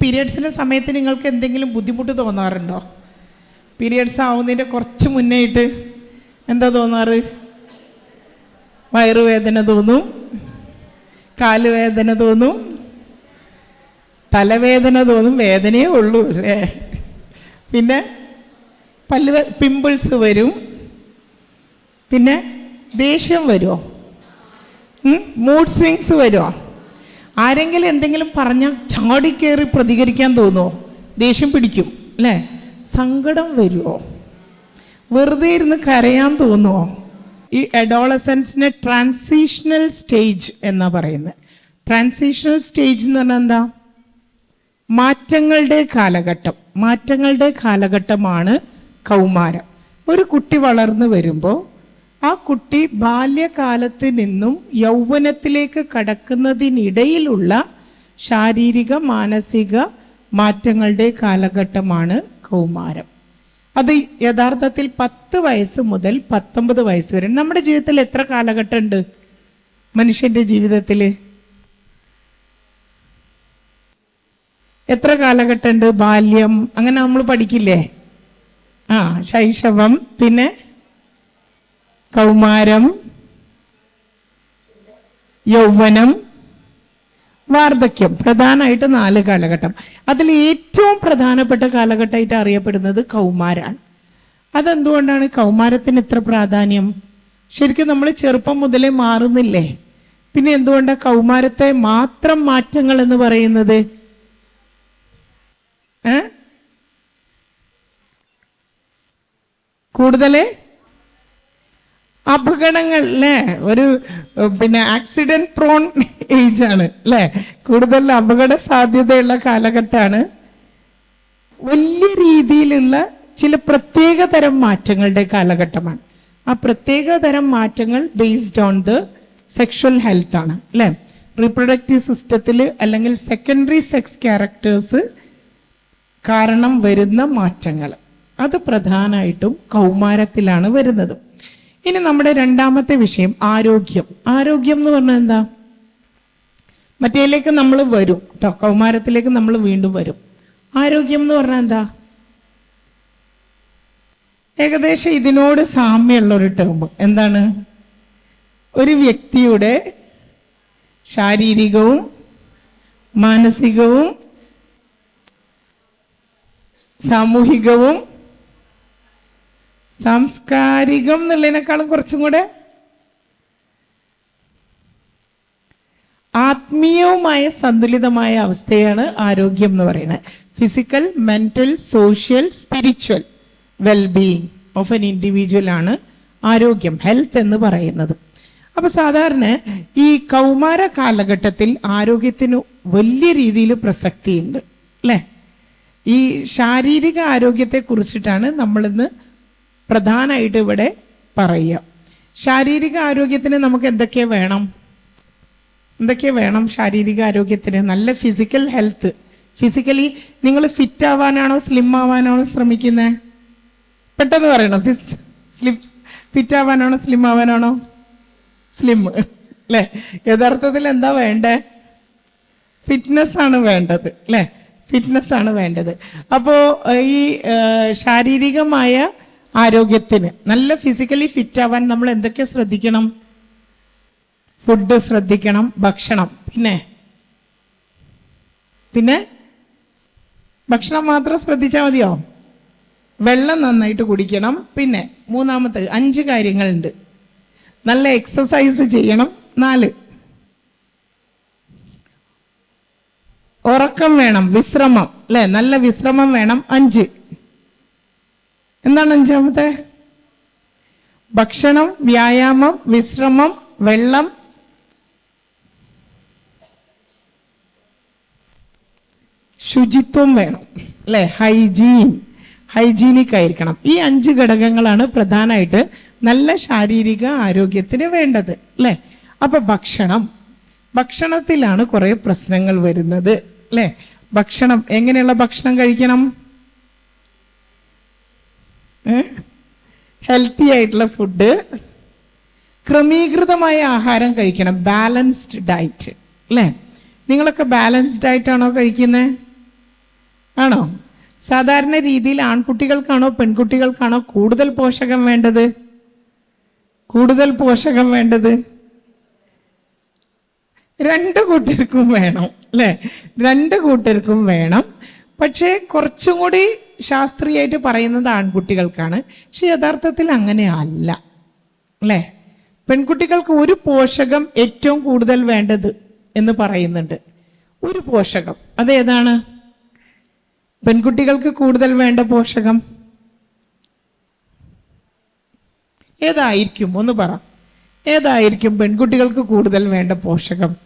പീരിയഡ്സിന്റെ സമയത്ത് നിങ്ങൾക്ക് എന്തെങ്കിലും ബുദ്ധിമുട്ട് തോന്നാറുണ്ടോ? പീരിയഡ്സ് ആവുന്നതിന്റെ കുറച്ച് മുന്നേയിട്ട് എന്താ തോന്നാറ്? വയറുവേദന തോന്നും കാലുവേദന തോന്നും തലവേദന തോന്നും വേദനയേ ഉള്ളൂ അല്ലേ? പിന്നെ പല്ല് പിമ്പിൾസ് വരും. പിന്നെ ദേഷ്യം വരുമോ മൂഡ് സ്വിങ്സ് വരുമോ ആരെങ്കിലും എന്തെങ്കിലും പറഞ്ഞാൽ ചാടിക്കേറി പ്രതികരിക്കാൻ തോന്നുമോ ദേഷ്യം പിടിക്കും അല്ലേ? സങ്കടം വരുമോ വെറുതെ ഇരുന്ന് കരയാൻ തോന്നുമോ ഈ അഡോളസൻസിനെ ട്രാൻസിഷണൽ സ്റ്റേജ് എന്നാ പറയുന്നത്. ട്രാൻസിഷണൽ സ്റ്റേജ് എന്ന് പറഞ്ഞാൽ എന്താ? മാറ്റങ്ങളുടെ കാലഘട്ടം. മാറ്റങ്ങളുടെ കാലഘട്ടമാണ് കൗമാരം. ഒരു കുട്ടി വളർന്നു വരുമ്പോൾ ആ കുട്ടി ബാല്യകാലത്ത് നിന്നും യൗവനത്തിലേക്ക് കടക്കുന്നതിനിടയിലുള്ള ശാരീരിക മാനസിക മാറ്റങ്ങളുടെ കാലഘട്ടമാണ് കൗമാരം. അത് യഥാർത്ഥത്തിൽ പത്ത് വയസ്സ് മുതൽ പത്തൊമ്പത് വയസ്സ് വരെ. നമ്മുടെ ജീവിതത്തിൽ എത്ര കാലഘട്ടം ഉണ്ട് മനുഷ്യന്റെ ജീവിതത്തിൽ എത്ര കാലഘട്ടം ഉണ്ട് ബാല്യം അങ്ങനെ നമ്മൾ പഠിക്കില്ലേ? ആ ശൈശവം പിന്നെ കൗമാരം യൗവനം വാർദ്ധക്യം പ്രധാനമായിട്ട് നാല് കാലഘട്ടം. അതിൽ ഏറ്റവും പ്രധാനപ്പെട്ട കാലഘട്ടമായിട്ട് അറിയപ്പെടുന്നത് കൗമാരാണ്. അതെന്തുകൊണ്ടാണ്? കൗമാരത്തിന് ഇത്ര പ്രാധാന്യം? ശരിക്കും നമ്മൾ ചെറുപ്പം മുതലേ മാറുന്നില്ലേ? പിന്നെ എന്തുകൊണ്ടാണ് കൗമാരത്തെ മാത്രം മാറ്റങ്ങൾ എന്ന് പറയുന്നത്? കൂടുതൽ? അപകടങ്ങൾ അല്ലേ ഒരു പിന്നെ ആക്സിഡന്റ് പ്രോൺ ഏജ് ആണ് അല്ലേ കൂടുതൽ അപകട സാധ്യതയുള്ള കാലഘട്ടമാണ്. വലിയ രീതിയിലുള്ള ചില പ്രത്യേക തരം മാറ്റങ്ങളുടെ കാലഘട്ടമാണ്. ആ പ്രത്യേക തരം മാറ്റങ്ങൾ based on the sexual health ആണ് അല്ലേ റീപ്രൊഡക്റ്റീവ് സിസ്റ്റത്തിൽ അല്ലെങ്കിൽ സെക്കൻഡറി സെക്സ് ക്യാരക്ടേഴ്സ് കാരണം വരുന്ന മാറ്റങ്ങൾ. അത് പ്രധാനമായിട്ടും കൗമാരത്തിലാണ് വരുന്നത്. ഇനി നമ്മുടെ രണ്ടാമത്തെ വിഷയം ആരോഗ്യം. ആരോഗ്യം എന്ന് പറഞ്ഞാൽ എന്താ? മറ്റേലേക്ക് നമ്മൾ വരും. കേട്ടോ കൗമാരത്തിലേക്ക് നമ്മൾ വീണ്ടും വരും. ആരോഗ്യം എന്ന് പറഞ്ഞാൽ എന്താ? ഏകദേശം ഇതിനോട് സാമ്യമുള്ള ഒരു ടേം എന്താണ്? ഒരു വ്യക്തിയുടെ ശാരീരികവും മാനസികവും സാമൂഹികവും സാംസ്കാരികം എന്നുള്ളതിനേക്കാളും കുറച്ചും കൂടെ ആത്മീയവുമായ സന്തുലിതമായ അവസ്ഥയാണ് ആരോഗ്യം എന്ന് പറയുന്നത്. Physical mental social spiritual wellbeing of an individual ആണ് ആരോഗ്യം ഹെൽത്ത് എന്ന് പറയുന്നത്. അപ്പൊ സാധാരണ ഈ കൗമാര കാലഘട്ടത്തിൽ ആരോഗ്യത്തിന് വലിയ രീതിയിൽ പ്രസക്തിയുണ്ട് അല്ലേ? ഈ ശാരീരിക ആരോഗ്യത്തെ കുറിച്ചിട്ടാണ് നമ്മളിന്ന് പ്രധാനമായിട്ട് ഇവിടെ പറയുക. ശാരീരിക ആരോഗ്യത്തിന് നമുക്ക് എന്തൊക്കെ വേണം? എന്തൊക്കെ വേണം ശാരീരിക ആരോഗ്യത്തിന്? നല്ല ഫിസിക്കൽ ഹെൽത്ത് ഫിസിക്കലി നിങ്ങൾ ഫിറ്റ് ആവാനാണോ സ്ലിം ആവാനാണോ ശ്രമിക്കുന്നത് പെട്ടെന്ന് പറയണം? ഫിസ് സ്ലിം ഫിറ്റ് ആവാനാണോ സ്ലിം ആവാനാണോ? സ്ലിം അല്ലേ യഥാർത്ഥത്തിൽ എന്താ വേണ്ടേ? ഫിറ്റ്നസ് ആണ് വേണ്ടത് അല്ലേ ഫിറ്റ്നസ് ആണ് വേണ്ടത്. അപ്പോൾ ഈ ശാരീരികമായ ആരോഗ്യത്തിന്. നല്ല ഫിസിക്കലി ഫിറ്റ് ആവാൻ നമ്മൾ എന്തൊക്കെ ശ്രദ്ധിക്കണം? ഫുഡ് ശ്രദ്ധിക്കണം ഭക്ഷണം. പിന്നെ? പിന്നെ? ഭക്ഷണം മാത്രം ശ്രദ്ധിച്ചാൽ മതിയോ? വെള്ളം നന്നായിട്ട് കുടിക്കണം. പിന്നെ മൂന്നാമത്തെ അഞ്ച് കാര്യങ്ങളുണ്ട്. നല്ല എക്സസൈസ് ചെയ്യണം. നാല്. ഉറക്കം വേണം വിശ്രമം. അല്ലെ? നല്ല വിശ്രമം വേണം. അഞ്ച്. എന്താണ് അഞ്ചാമത്തെ? ഭക്ഷണം വ്യായാമം വിശ്രമം വെള്ളം. ശുചിത്വം വേണം അല്ലെ? ഹൈജീൻ ഹൈജീനിക് ആയിരിക്കണം ഈ അഞ്ച് ഘടകങ്ങളാണ് പ്രധാനമായിട്ട് നല്ല ശാരീരിക ആരോഗ്യത്തിന് വേണ്ടത് അല്ലെ? അപ്പൊ ഭക്ഷണം. ഭക്ഷണത്തിലാണ് കുറെ പ്രശ്നങ്ങൾ വരുന്നത് അല്ലെ? ഭക്ഷണം എങ്ങനെയുള്ള ഭക്ഷണം കഴിക്കണം? ഹെൽത്തി ആയിട്ടുള്ള ഫുഡ് ക്രമീകൃതമായ ആഹാരം കഴിക്കണം. ബാലൻസ്ഡ് ഡയറ്റ് അല്ലേ? നിങ്ങളൊക്കെ ബാലൻസ്ഡ് ആയിട്ടാണോ കഴിക്കുന്നത് ആണോ? സാധാരണ രീതിയിൽ ആൺകുട്ടികൾക്കാണോ പെൺകുട്ടികൾക്കാണോ കൂടുതൽ പോഷകം വേണ്ടത്? കൂടുതൽ പോഷകം വേണ്ടത്? രണ്ട് കൂട്ടർക്കും വേണം. അല്ലേ? രണ്ട് കൂട്ടർക്കും വേണം. പക്ഷേ കുറച്ചും കൂടി ശാസ്ത്രീയമായിട്ട് പറയുന്നത് ആൺകുട്ടികൾക്കാണ്. പക്ഷെ യഥാർത്ഥത്തിൽ അങ്ങനെ അല്ല. അല്ലേ? പെൺകുട്ടികൾക്ക് ഒരു പോഷകം ഏറ്റവും കൂടുതൽ വേണ്ടത് എന്ന് പറയുന്നുണ്ട്. ഒരു പോഷകം. അതേതാണ്? പെൺകുട്ടികൾക്ക് കൂടുതൽ വേണ്ട പോഷകം? ഏതായിരിക്കും? ഒന്ന് പറ. ഏതായിരിക്കും പെൺകുട്ടികൾക്ക് കൂടുതൽ വേണ്ട പോഷകം?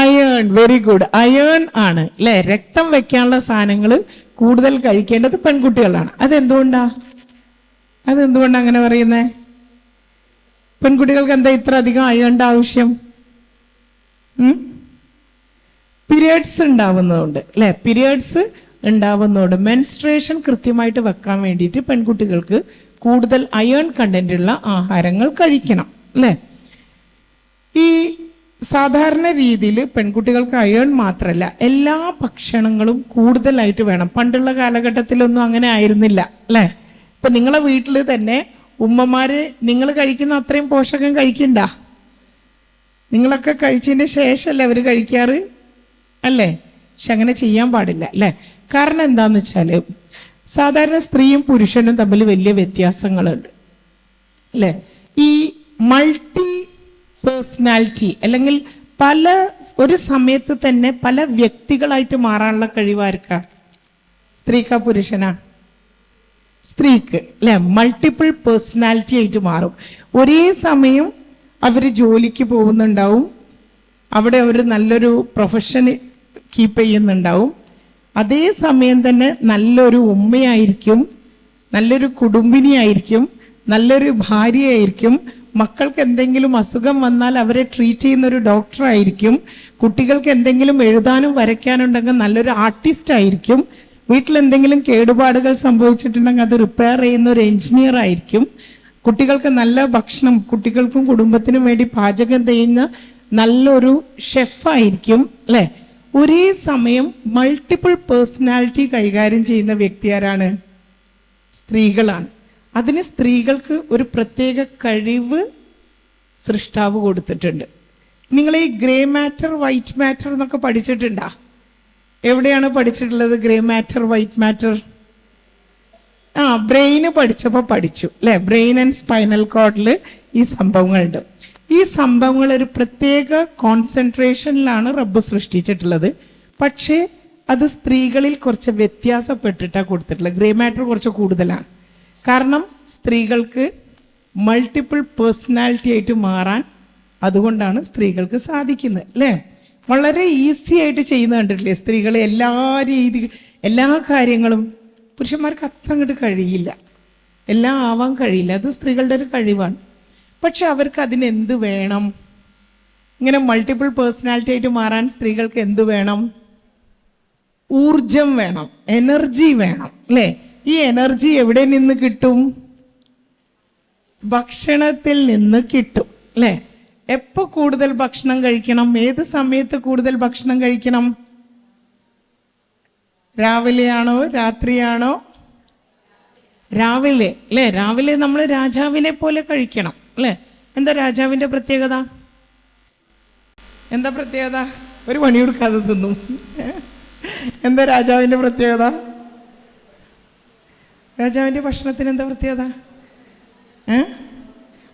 അയേൺ വെരി ഗുഡ് അയേൺ ആണ്. അല്ലെ രക്തം വെക്കാനുള്ള സാധനങ്ങൾ കൂടുതൽ കഴിക്കേണ്ടത് പെൺകുട്ടികളാണ്. അതെന്തുകൊണ്ടാ? അതെന്തുകൊണ്ടാ അങ്ങനെ പറയുന്നേ? പെൺകുട്ടികൾക്ക് എന്താ ഇത്ര അധികം അയേണ്ട ആവശ്യം? പീരിയഡ്സ് ഉണ്ടാവുന്നതുകൊണ്ട് അല്ലെ പീരിയഡ്സ് ഉണ്ടാവുന്നതുകൊണ്ട് മെൻസ്ട്രേഷൻ കൃത്യമായിട്ട് വെക്കാൻ വേണ്ടിയിട്ട് പെൺകുട്ടികൾക്ക് കൂടുതൽ അയേൺ കണ്ടന്റ് ഉള്ള ആഹാരങ്ങൾ കഴിക്കണം. അല്ലേ ഈ സാധാരണ രീതിയിൽ പെൺകുട്ടികൾക്ക് അയേൺ മാത്രമല്ല എല്ലാ ഭക്ഷണങ്ങളും കൂടുതലായിട്ട് വേണം. പണ്ടുള്ള കാലഘട്ടത്തിലൊന്നും അങ്ങനെ ആയിരുന്നില്ല അല്ലേ? ഇപ്പൊ നിങ്ങളെ വീട്ടിൽ തന്നെ ഉമ്മമാര് നിങ്ങൾ കഴിക്കുന്ന അത്രയും പോഷകം കഴിക്കണ്ട. നിങ്ങളൊക്കെ കഴിച്ചതിന് ശേഷമല്ലേ അവർ കഴിക്കാറ് അല്ലേ? പക്ഷെ അങ്ങനെ ചെയ്യാൻ പാടില്ല അല്ലേ? കാരണം എന്താന്ന് വെച്ചാൽ സാധാരണ സ്ത്രീയും പുരുഷനും തമ്മിൽ വലിയ വ്യത്യാസങ്ങളുണ്ട് അല്ലേ? ഈ മൾട്ടി പേഴ്സണാലിറ്റി അല്ലെങ്കിൽ പല ഒരു സമയത്ത് തന്നെ പല വ്യക്തികളായിട്ട് മാറാനുള്ള കഴിവായിരിക്ക സ്ത്രീക്ക പുരുഷനാ? സ്ത്രീക്ക് അല്ലെ? മൾട്ടിപ്പിൾ പേഴ്സണാലിറ്റി ആയിട്ട് മാറും. ഒരേ സമയം അവർ ജോലിക്ക് പോകുന്നുണ്ടാവും. അവിടെ അവർ നല്ലൊരു പ്രൊഫഷൻ കീപ്പ് ചെയ്യുന്നുണ്ടാവും. അതേ സമയം തന്നെ നല്ലൊരു ഉമ്മയായിരിക്കും നല്ലൊരു കുടുംബിനിയായിരിക്കും നല്ലൊരു ഭാര്യയായിരിക്കും മക്കൾക്ക് എന്തെങ്കിലും അസുഖം വന്നാൽ അവരെ ട്രീറ്റ് ചെയ്യുന്ന ഒരു ഡോക്ടർ ആയിരിക്കും. കുട്ടികൾക്ക് എന്തെങ്കിലും എഴുതാനും വരയ്ക്കാനുണ്ടെങ്കിൽ നല്ലൊരു ആർട്ടിസ്റ്റ് ആയിരിക്കും. വീട്ടിൽ എന്തെങ്കിലും കേടുപാടുകൾ സംഭവിച്ചിട്ടുണ്ടെങ്കിൽ അത് റിപ്പയർ ചെയ്യുന്ന ഒരു എഞ്ചിനീയർ ആയിരിക്കും. കുട്ടികൾക്ക് നല്ല ഭക്ഷണം കുട്ടികൾക്കും കുടുംബത്തിനും വേണ്ടി പാചകം ചെയ്യുന്ന നല്ലൊരു ഷെഫായിരിക്കും അല്ലെ? ഒരേ സമയം മൾട്ടിപ്പിൾ പേഴ്സണാലിറ്റി കൈകാര്യം ചെയ്യുന്ന വ്യക്തി ആരാണ് സ്ത്രീകളാണ്. അതിന് സ്ത്രീകൾക്ക് ഒരു പ്രത്യേക കഴിവ് സൃഷ്ടാവ് കൊടുത്തിട്ടുണ്ട്. നിങ്ങൾ ഈ ഗ്രേ മാറ്റർ വൈറ്റ് മാറ്റർ എന്നൊക്കെ പഠിച്ചിട്ടുണ്ടാ? എവിടെയാണ് പഠിച്ചിട്ടുള്ളത് ഗ്രേ മാറ്റർ വൈറ്റ് മാറ്റർ? ആ ബ്രെയിന് പഠിച്ചപ്പോൾ പഠിച്ചു അല്ലെ? ബ്രെയിൻ ആൻഡ് സ്പൈനൽ കോഡിൽ ഈ സംഭവങ്ങളുണ്ട്. ഈ സംഭവങ്ങൾ ഒരു പ്രത്യേക കോൺസെൻട്രേഷനിലാണ് റബ്ബ് സൃഷ്ടിച്ചിട്ടുള്ളത്. പക്ഷേ അത് സ്ത്രീകളിൽ കുറച്ച് വ്യത്യാസപ്പെട്ടിട്ടാണ് കൊടുത്തിട്ടുള്ളത്. ഗ്രേ മാറ്റർ കുറച്ച് കൂടുതലാണ്. കാരണം സ്ത്രീകൾക്ക് മൾട്ടിപ്പിൾ പേഴ്സണാലിറ്റി ആയിട്ട് മാറാൻ അതുകൊണ്ടാണ് സ്ത്രീകൾക്ക് സാധിക്കുന്നത് അല്ലേ? വളരെ ഈസി ആയിട്ട് ചെയ്യുന്ന കണ്ടിട്ടില്ലേ? സ്ത്രീകൾ എല്ലാ രീതി എല്ലാ കാര്യങ്ങളും പുരുഷന്മാർക്ക് അത്ര അങ്ങോട്ട് കഴിയില്ല. എല്ലാം ആവാൻ കഴിയില്ല. അത് സ്ത്രീകളുടെ ഒരു കഴിവാണ്. പക്ഷെ അവർക്ക് അതിന് എന്ത് വേണം? ഇങ്ങനെ മൾട്ടിപ്പിൾ പേഴ്സണാലിറ്റി ആയിട്ട് മാറാൻ സ്ത്രീകൾക്ക് എന്ത് വേണം? ഊർജം വേണം. എനർജി വേണം അല്ലേ? ഈ എനർജി എവിടെ നിന്ന് കിട്ടും? ഭക്ഷണത്തിൽ നിന്ന് കിട്ടും അല്ലേ? എപ്പോൾ കൂടുതൽ ഭക്ഷണം കഴിക്കണം? ഏത് സമയത്ത് കൂടുതൽ ഭക്ഷണം കഴിക്കണം? രാവിലെയാണോ രാത്രിയാണോ? രാവിലെ അല്ലേ? രാവിലെ നമ്മൾ രാജാവിനെ പോലെ കഴിക്കണം അല്ലേ? എന്താ രാജാവിന്റെ പ്രത്യേകത? എന്താ പ്രത്യേകത? ഒരു പണി കൊടുക്കാതെ തിന്നും എന്താ രാജാവിന്റെ പ്രത്യേകത? രാജാവിന്റെ ഭക്ഷണത്തിന് എന്താ പ്രത്യേകത? ഏ?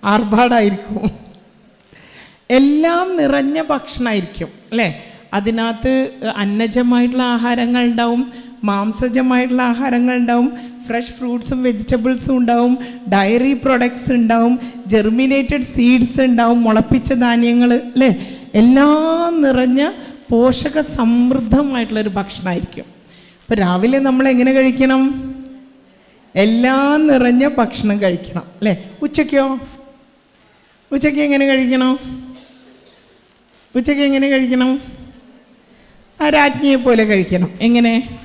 ആർഭാടായിരിക്കും. എല്ലാം നിറഞ്ഞ ഭക്ഷണമായിരിക്കും അല്ലേ? അതിനകത്ത് അന്നജമായിട്ടുള്ള ആഹാരങ്ങൾ ഉണ്ടാവും മാംസജമായിട്ടുള്ള ആഹാരങ്ങൾ ഉണ്ടാവും ഫ്രഷ് ഫ്രൂട്ട്സും വെജിറ്റബിൾസും ഉണ്ടാവും ഡയറി പ്രൊഡക്ട്സ് ഉണ്ടാവും ജെർമിനേറ്റഡ് സീഡ്സ് ഉണ്ടാവും മുളപ്പിച്ച ധാന്യങ്ങൾ അല്ലേ? എല്ലാം നിറഞ്ഞ പോഷക സമൃദ്ധമായിട്ടുള്ളൊരു ഭക്ഷണമായിരിക്കും അപ്പോൾ രാവിലെ നമ്മൾ എങ്ങനെ കഴിക്കണം? എല്ലാം നിറഞ്ഞ ഭക്ഷണം കഴിക്കണം അല്ലേ? ഉച്ചയ്ക്കോ? ഉച്ചയ്ക്ക് എങ്ങനെ കഴിക്കണം? ഉച്ചയ്ക്ക് എങ്ങനെ കഴിക്കണം? ആ രാജ്ഞിയെ പോലെ കഴിക്കണം എങ്ങനെ?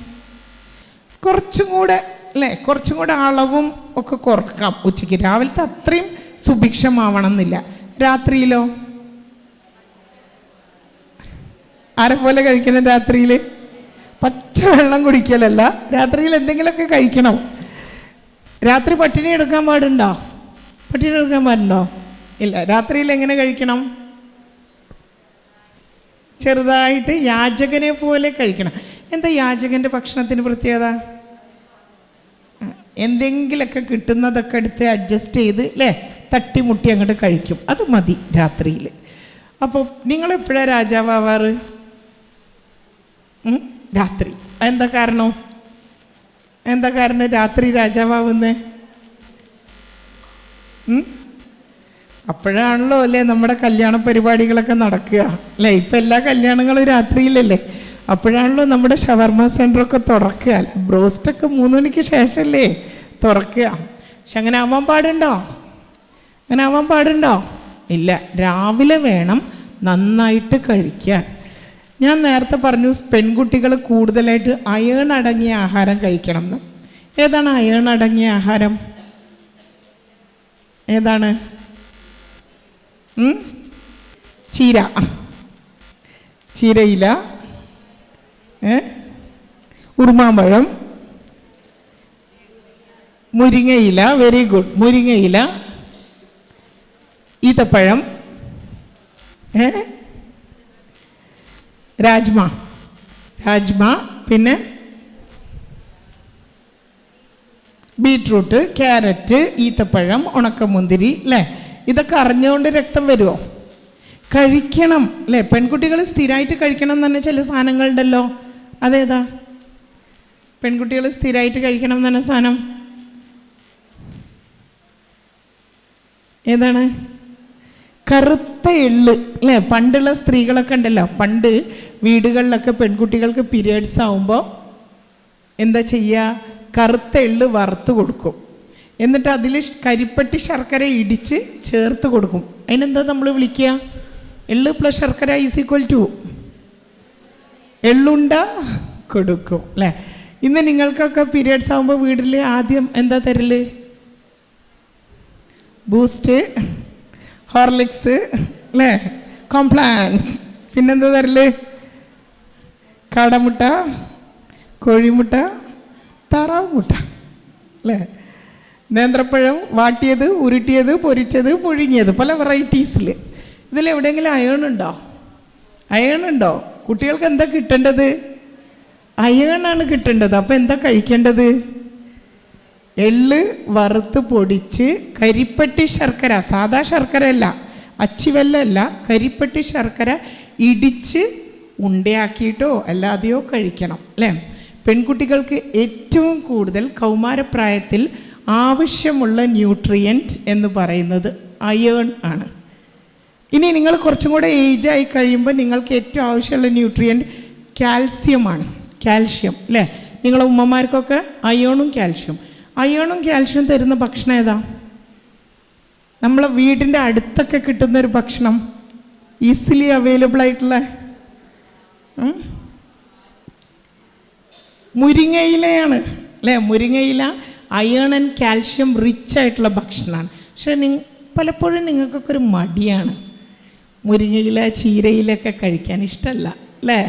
കുറച്ചും കൂടെ അല്ലേ? കുറച്ചും കൂടെ അളവും ഒക്കെ കുറക്കാം ഉച്ചയ്ക്ക്. രാവിലത്തെ അത്രയും സുഭിക്ഷമാവണം എന്നില്ല രാത്രിയിലോ? ആരെ പോലെ കഴിക്കണം രാത്രിയിൽ പച്ചവെള്ളം കുടിക്കലല്ല. രാത്രിയിൽ എന്തെങ്കിലുമൊക്കെ കഴിക്കണം. രാത്രി പട്ടിണി എടുക്കാൻ പാടുണ്ടോ? പട്ടിണി എടുക്കാൻ പാടുണ്ടോ? ഇല്ല രാത്രിയിൽ എങ്ങനെ കഴിക്കണം? ചെറുതായിട്ട് യാചകനെ പോലെ കഴിക്കണം. എന്താ യാചകന്റെ ഭക്ഷണത്തിന് പ്രത്യേകത? എന്തെങ്കിലുമൊക്കെ കിട്ടുന്നതൊക്കെ എടുത്ത് അഡ്ജസ്റ്റ് ചെയ്ത് അല്ലേ തട്ടിമുട്ടി അങ്ങോട്ട് കഴിക്കും. അത് മതി രാത്രിയിൽ. അപ്പോൾ നിങ്ങളെപ്പോഴാണ് രാജാവാവാറ്? ഉം? രാത്രി. എന്താ കാരണം? എന്താ കാരണം രാത്രി രാജാവാവുന്നേ? അപ്പോഴാണല്ലോ അല്ലേ നമ്മുടെ കല്യാണ പരിപാടികളൊക്കെ നടക്കുക. അല്ലേ ഇപ്പം എല്ലാ കല്യാണങ്ങളും രാത്രിയിലല്ലേ? അപ്പോഴാണല്ലോ നമ്മുടെ ഷവർമ സെന്ററൊക്കെ തുറക്കുക. അല്ലേ ബ്രോസ്റ്റൊക്കെ മൂന്ന് മണിക്ക് ശേഷമല്ലേ തുറക്കുക. പക്ഷെ അങ്ങനെ ആവാൻ പാടുണ്ടോ? അങ്ങനെ ആവാൻ പാടുണ്ടോ? ഇല്ല രാവിലെ വേണം നന്നായിട്ട് കഴിക്കാൻ. ഞാൻ നേരത്തെ പറഞ്ഞു പെൺകുട്ടികൾ കൂടുതലായിട്ട് അയേൺ അടങ്ങിയ ആഹാരം കഴിക്കണം എന്ന്. ഏതാണ് അയേൺ അടങ്ങിയ ആഹാരം? ഏതാണ്? ചീര. ചീരയില. ഉറുമാമ്പഴം. മുരിങ്ങയില വെരി ഗുഡ് മുരിങ്ങയില. ഈത്തപ്പഴം. ഏ? രാജ്മ. രാജ്മ പിന്നെ ബീട്രൂട്ട് ക്യാരറ്റ് ഈത്തപ്പഴം ഉണക്കമുന്തിരി അല്ലേ ഇതൊക്കെ അറിഞ്ഞുകൊണ്ട് രക്തം വരുമോ കഴിക്കണം അല്ലേ പെൺകുട്ടികൾ സ്ഥിരമായിട്ട് കഴിക്കണം എന്ന് പറഞ്ഞാൽ ചില സാധനങ്ങളുണ്ടല്ലോ. അതേതാ? പെൺകുട്ടികൾ സ്ഥിരമായിട്ട് കഴിക്കണം എന്ന് പറഞ്ഞ സാധനം. ഏതാണ്? കറുത്ത എള്ള് അല്ലേ? പണ്ടുള്ള സ്ത്രീകളൊക്കെ ഉണ്ടല്ലോ. പണ്ട് വീടുകളിലൊക്കെ പെൺകുട്ടികൾക്ക് പീരിയഡ്സ് ആവുമ്പോൾ എന്താ ചെയ്യുക കറുത്ത എള്ള് വറുത്ത് കൊടുക്കും. എന്നിട്ട് അതിൽ കരിപ്പട്ടി ശർക്കര ഇടിച്ച് ചേർത്ത് കൊടുക്കും. അതിനെന്താ നമ്മൾ വിളിക്കുക? എള്ള് പ്ലസ് ശർക്കര ഈസ് ഈക്വൽ ടു എള്ളുണ്ട കൊടുക്കും അല്ലേ? ഇന്ന് നിങ്ങൾക്കൊക്കെ പീരിയഡ്സ് ആകുമ്പോൾ വീട്ടിൽ ആദ്യം എന്താ തരൽ? ബൂസ്റ്റ് ഹോർലിക്സ് അല്ലേ കോംപ്ലാൻ പിന്നെന്താ തരൽ? കാടമുട്ട കോഴിമുട്ട താറാവ് മുട്ട അല്ലേ നേന്ത്രപ്പഴം വാട്ടിയത് ഉരുട്ടിയത് പൊരിച്ചത് പുഴുങ്ങിയത് പല വെറൈറ്റീസിൽ ഇതിൽ എവിടെയെങ്കിലും അയേൺ ഉണ്ടോ? അയേൺ ഉണ്ടോ? കുട്ടികൾക്ക് എന്താ കിട്ടേണ്ടത്? അയേണാണ് കിട്ടേണ്ടത്. അപ്പം എന്താ കഴിക്കേണ്ടത്? എള്ള് വറുത്ത് പൊടിച്ച് കരിപ്പട്ടി ശർക്കര സാദാ ശർക്കര അല്ല അച്ചിവെല്ലല്ല കരിപ്പെട്ടി ശർക്കര ഇടിച്ച് ഉണ്ടയാക്കിയിട്ടോ അല്ലാതെയോ കഴിക്കണം അല്ലേ? പെൺകുട്ടികൾക്ക് ഏറ്റവും കൂടുതൽ കൗമാരപ്രായത്തിൽ ആവശ്യമുള്ള ന്യൂട്രിയന്റ് എന്ന് പറയുന്നത് അയേൺ ആണ്. ഇനി നിങ്ങൾ കുറച്ചും കൂടെ ഏജായി കഴിയുമ്പോൾ നിങ്ങൾക്ക് ഏറ്റവും ആവശ്യമുള്ള ന്യൂട്രിയന്റ് കാൽസ്യമാണ് കാൽഷ്യം അല്ലേ? നിങ്ങളുടെ ഉമ്മമാർക്കൊക്കെ അയോണും കാൽഷ്യം. അയോണും കാൽഷ്യം തരുന്ന ഭക്ഷണം ഏതാ? നമ്മളെ വീടിന്റെ അടുത്തൊക്കെ കിട്ടുന്ന ഒരു ഭക്ഷണം ഈസിലി അവൈലബിൾ ആയിട്ടുള്ള മുരിങ്ങയിലയാണ്. അല്ലേ? മുരിങ്ങയില അയേൺ ആൻഡ് കാൽഷ്യം റിച്ച് ആയിട്ടുള്ള ഭക്ഷണമാണ്. പക്ഷെ നി പലപ്പോഴും നിങ്ങൾക്കൊക്കെ ഒരു മടിയാണ്. മുരിങ്ങയില ചീരയിലൊക്കെ കഴിക്കാൻ ഇഷ്ടമല്ല അല്ലേ?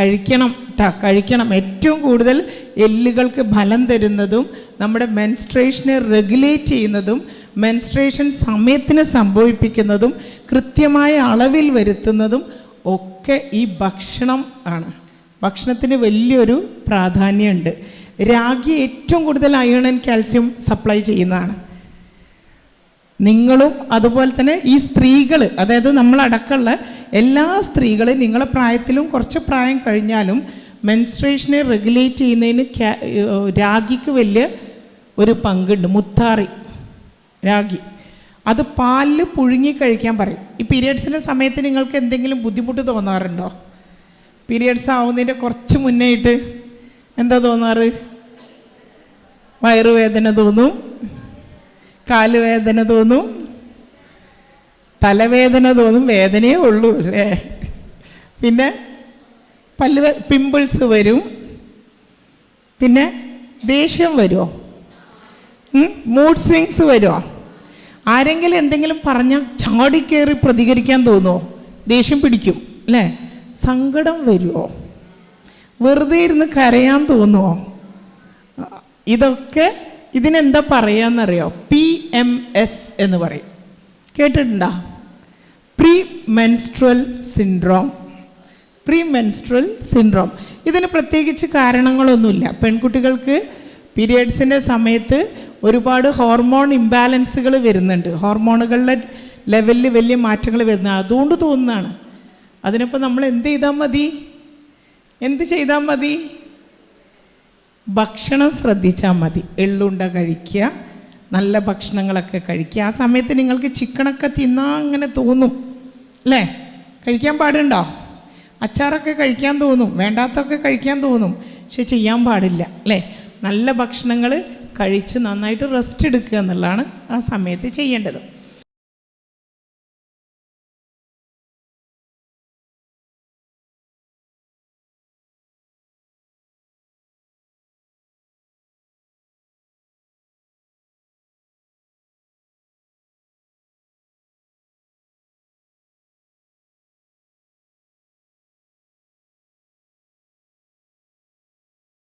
കഴിക്കണം ട്ടാ കഴിക്കണം. ഏറ്റവും കൂടുതൽ എല്ലുകൾക്ക് ഫലം തരുന്നതും നമ്മുടെ മെൻസ്ട്രേഷനെ റെഗുലേറ്റ് ചെയ്യുന്നതും മെൻസ്ട്രേഷൻ സമയത്തിന് സംഭവിപ്പിക്കുന്നതും കൃത്യമായ അളവിൽ വരുത്തുന്നതും ഒക്കെ ഈ ഭക്ഷണം ആണ്. ഭക്ഷണത്തിന് വലിയൊരു പ്രാധാന്യമുണ്ട്. രാഗി ഏറ്റവും കൂടുതൽ അയൺ ആൻഡ് കാൽസ്യം സപ്ലൈ ചെയ്യുന്നതാണ്. നിങ്ങളും അതുപോലെ തന്നെ ഈ സ്ത്രീകൾ അതായത് നമ്മളടക്കമുള്ള എല്ലാ സ്ത്രീകളും നിങ്ങളെ പ്രായത്തിലും കുറച്ച് പ്രായം കഴിഞ്ഞാലും മെൻസ്ട്രേഷനെ റെഗുലേറ്റ് ചെയ്യുന്നതിന് രാഗിക്ക് വലിയ ഒരു പങ്കുണ്ട്. മുത്താറി രാഗി. അത് പാലിൽ പുഴുങ്ങി കഴിക്കാൻ പറയും. ഈ പീരിയഡ്സിന്റെ സമയത്ത് നിങ്ങൾക്ക് എന്തെങ്കിലും ബുദ്ധിമുട്ട് തോന്നാറുണ്ടോ? പീരിയഡ്സ് ആവുന്നതിന്റെ കുറച്ച് മുന്നേയിട്ട് എന്താ തോന്നാറ്? വയറുവേദന തോന്നും. കാലുവേദന തോന്നും. തലവേദന തോന്നും. വേദനയേ ഉള്ളൂ അല്ലേ? പിന്നെ പല്ല് പിമ്പിൾസ് വരും. പിന്നെ ദേഷ്യം വരുമോ മൂഡ് സ്വിങ്സ് വരുമോ ആരെങ്കിലും എന്തെങ്കിലും പറഞ്ഞാൽ ചാടിക്കേറി പ്രതികരിക്കാൻ തോന്നുമോ ദേഷ്യം പിടിക്കും അല്ലേ? സങ്കടം വരുമോ വെറുതെ ഇരുന്ന് കരയാൻ തോന്നുമോ ഇതൊക്കെ ഇതിനെന്താ പറയാന്നറിയോ? പി എം എസ് എന്ന് പറയും. കേട്ടിട്ടുണ്ടോ? Pre menstrual syndrome pre menstrual syndrome ഇതിന് പ്രത്യേകിച്ച് കാരണങ്ങളൊന്നുമില്ല. പെൺകുട്ടികൾക്ക് പീരിയഡ്സിന്റെ സമയത്ത് ഒരുപാട് ഹോർമോൺ ഇംബാലൻസുകൾ വരുന്നുണ്ട്. ഹോർമോണുകളുടെ ലെവലിൽ വലിയ മാറ്റങ്ങൾ വരുന്നതാണ്. അതുകൊണ്ട് തോന്നുന്നതാണ്. അതിനിപ്പോൾ നമ്മൾ എന്ത് ചെയ്താൽ മതി? എന്ത് ചെയ്താൽ മതി? ഭക്ഷണം ശ്രദ്ധിച്ചാൽ മതി. എള്ളുണ്ട കഴിക്കുക നല്ല ഭക്ഷണങ്ങളൊക്കെ കഴിക്കുക ആ സമയത്ത് നിങ്ങൾക്ക് ചിക്കനൊക്കെ തിന്നാൻ അങ്ങനെ തോന്നും. അല്ലേ കഴിക്കാൻ പാടുണ്ടോ? അച്ചാറൊക്കെ കഴിക്കാൻ തോന്നും. വേണ്ടാത്തൊക്കെ കഴിക്കാൻ തോന്നും. പക്ഷെ ചെയ്യാൻ പാടില്ല അല്ലേ നല്ല ഭക്ഷണങ്ങൾ കഴിച്ച് നന്നായിട്ട് റെസ്റ്റ് എടുക്കുക എന്നുള്ളതാണ് ആ സമയത്ത് ചെയ്യേണ്ടത്.